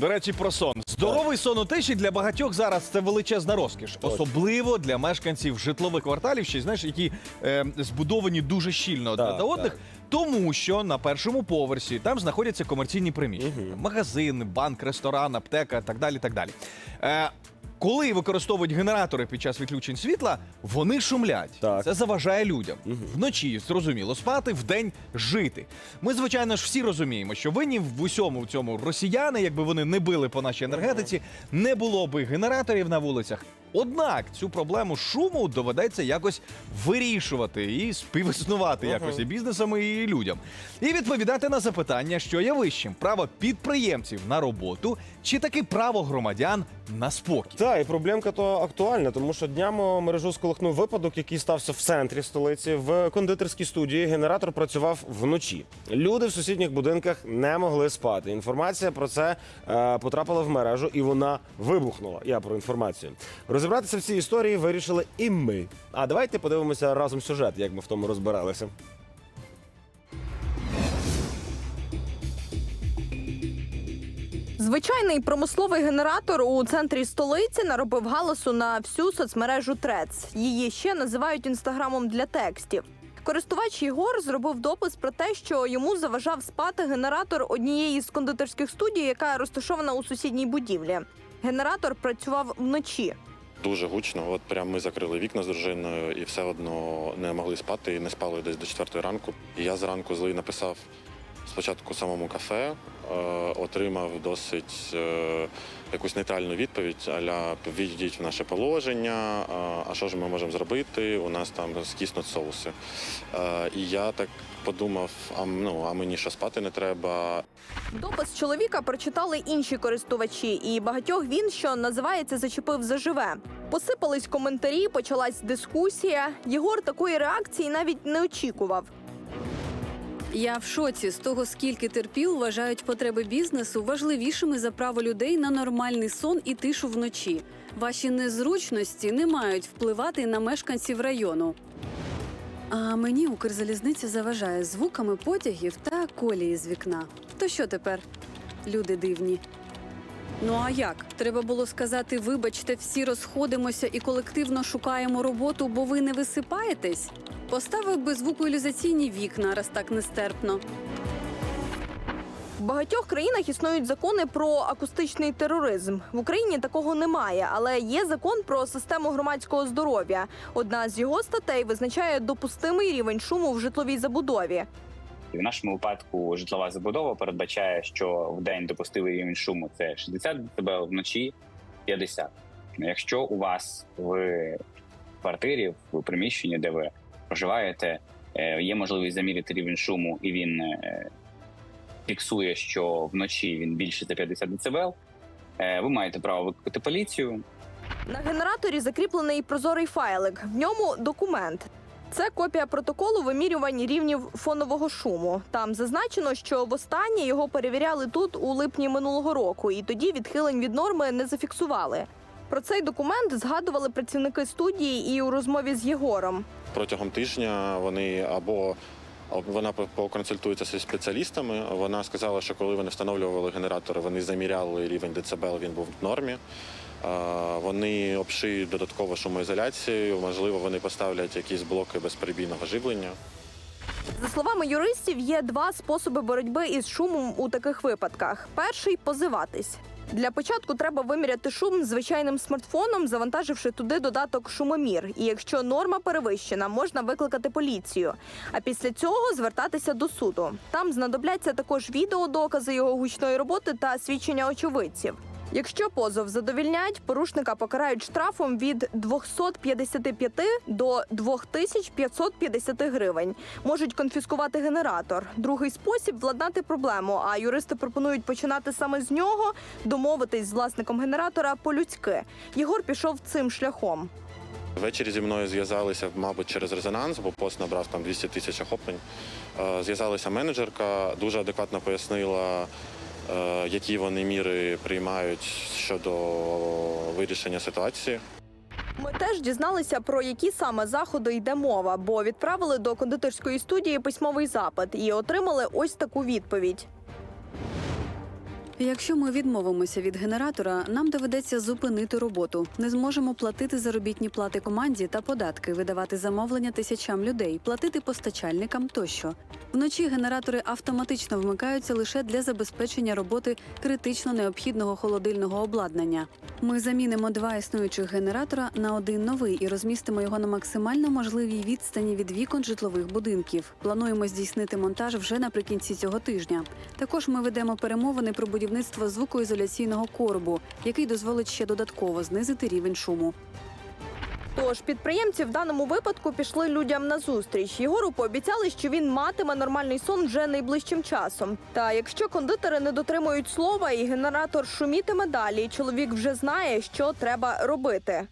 До речі, про сон. Здоровий сон у тиші для багатьох зараз це величезна розкіш, особливо для мешканців житлових кварталів, ще знаєш, які е, збудовані дуже щільно одне Так, до одних. так. Тому що на першому поверсі там знаходяться комерційні приміщення: магазин, банк, ресторан, аптека, так далі. Так далі. Е, коли використовують генератори під час відключень світла, вони шумлять. Так. Це заважає людям. Вночі зрозуміло спати, вдень жити. Ми, звичайно ж, всі розуміємо, що винні в усьому в цьому росіяни, якби вони не били по нашій енергетиці, не було би генераторів на вулицях. Однак цю проблему шуму доведеться якось вирішувати і співіснувати якось і бізнесам, і людям. І відповідати на запитання, що є вищим: право підприємців на роботу чи таки право громадян на спокій. Так, і проблемка то актуальна, тому що днями мережу сколихнув випадок, який стався в центрі столиці. В кондитерській студії генератор працював вночі. Люди в сусідніх будинках не могли спати. Інформація про це е, потрапила в мережу, і вона вибухнула. Я про інформацію. Розібратися в цій історії вирішили і ми. А давайте подивимося разом сюжет, як ми в тому розбиралися. Звичайний промисловий генератор у центрі столиці наробив галасу на всю соцмережу Трец. Її ще називають інстаграмом для текстів. Користувач Єгор зробив допис про те, що йому заважав спати генератор однієї з кондитерських студій, яка розташована у сусідній будівлі. Генератор працював вночі. Дуже гучно. От прям ми закрили вікна з дружиною і все одно не могли спати і не спали десь до четвертої ранку. І я зранку злий написав спочатку самому кафе, е, отримав досить е, якусь нейтральну відповідь, аля відійдіть в наше положення, а, що ж ми можемо зробити? У нас там скиснуть соуси. Е, і я так подумав: а, ну, а мені що спати не треба, Допис чоловіка прочитали інші користувачі, і багатьох він, що називається, зачепив заживе. Посипались коментарі, почалась дискусія. Єгор такої реакції навіть не очікував. Я в шоці з того, скільки терпіл вважають потреби бізнесу важливішими за право людей на нормальний сон і тишу вночі. Ваші незручності не мають впливати на мешканців району. А мені Укрзалізниця заважає звуками потягів та колії з вікна. То що тепер? Люди дивні. Ну а як? Треба було сказати: вибачте, всі розходимося і колективно шукаємо роботу, бо ви не висипаєтесь? Поставив би звукоілізаційні вікна, раз так нестерпно. В багатьох країнах існують закони про акустичний тероризм. В Україні такого немає, але є закон про систему громадського здоров'я. Одна з його статей визначає допустимий рівень шуму в житловій забудові. І в нашому випадку житлова забудова передбачає, що в день допустивий рівень шуму це 60 дБ, вночі 50. Якщо у вас в квартирі, в приміщенні, де ви проживаєте, е, є можливість заміряти рівень шуму, і він е, фіксує, що вночі він більше за 50 дБ, е, ви маєте право викликати поліцію. На генераторі закріплений прозорий файлик. В ньому документ. Це копія протоколу вимірювань рівнів фонового шуму. Там зазначено, що востаннє його перевіряли тут у липні минулого року, і тоді відхилень від норми не зафіксували. Про цей документ згадували працівники студії і у розмові з Єгором. Протягом тижня вони або вона поконсультується зі спеціалістами. Вона сказала, що коли вони встановлювали генератори, вони заміряли рівень децибел, він був в нормі. Вони обшиють додатково шумоізоляцією, можливо, вони поставлять якісь блоки безперебійного живлення. За словами юристів, є два способи боротьби із шумом у таких випадках. Перший позиватись. Для початку треба виміряти шум звичайним смартфоном, завантаживши туди додаток шумомір. І якщо норма перевищена, можна викликати поліцію. А після цього звертатися до суду. Там знадобляться також відеодокази його гучної роботи та свідчення очевидців. Якщо позов задовільняють, порушника покарають штрафом від 255 до 2550 гривень. Можуть конфіскувати генератор. Другий спосіб владнати проблему. А юристи пропонують починати саме з нього, домовитись з власником генератора по-людськи. Єгор пішов цим шляхом. Ввечері зі мною зв'язалися, мабуть, через резонанс, бо пост набрав там 200 тисяч охоплень. Е, Зв'язалася менеджерка, дуже адекватно пояснила, які вони міри приймають щодо вирішення ситуації. Ми теж дізналися про які саме заходи йде мова, бо відправили до кондитерської студії письмовий запит і отримали ось таку відповідь. Якщо ми відмовимося від генератора, нам доведеться зупинити роботу. Не зможемо платити заробітні плати команді та податки, видавати замовлення тисячам людей, платити постачальникам тощо. Вночі генератори автоматично вмикаються лише для забезпечення роботи критично необхідного холодильного обладнання. Ми замінимо два існуючих генератора на один новий і розмістимо його на максимально можливій відстані від вікон житлових будинків. Плануємо здійснити монтаж вже наприкінці цього тижня. Також ми ведемо перемовини про будівництво звукоізоляційного коробу, який дозволить ще додатково знизити рівень шуму. Тож підприємці в даному випадку пішли людям на зустріч. Єгору пообіцяли, що він матиме нормальний сон вже найближчим часом. Та якщо кондитери не дотримують слова і генератор шумітиме далі, чоловік вже знає, що треба робити.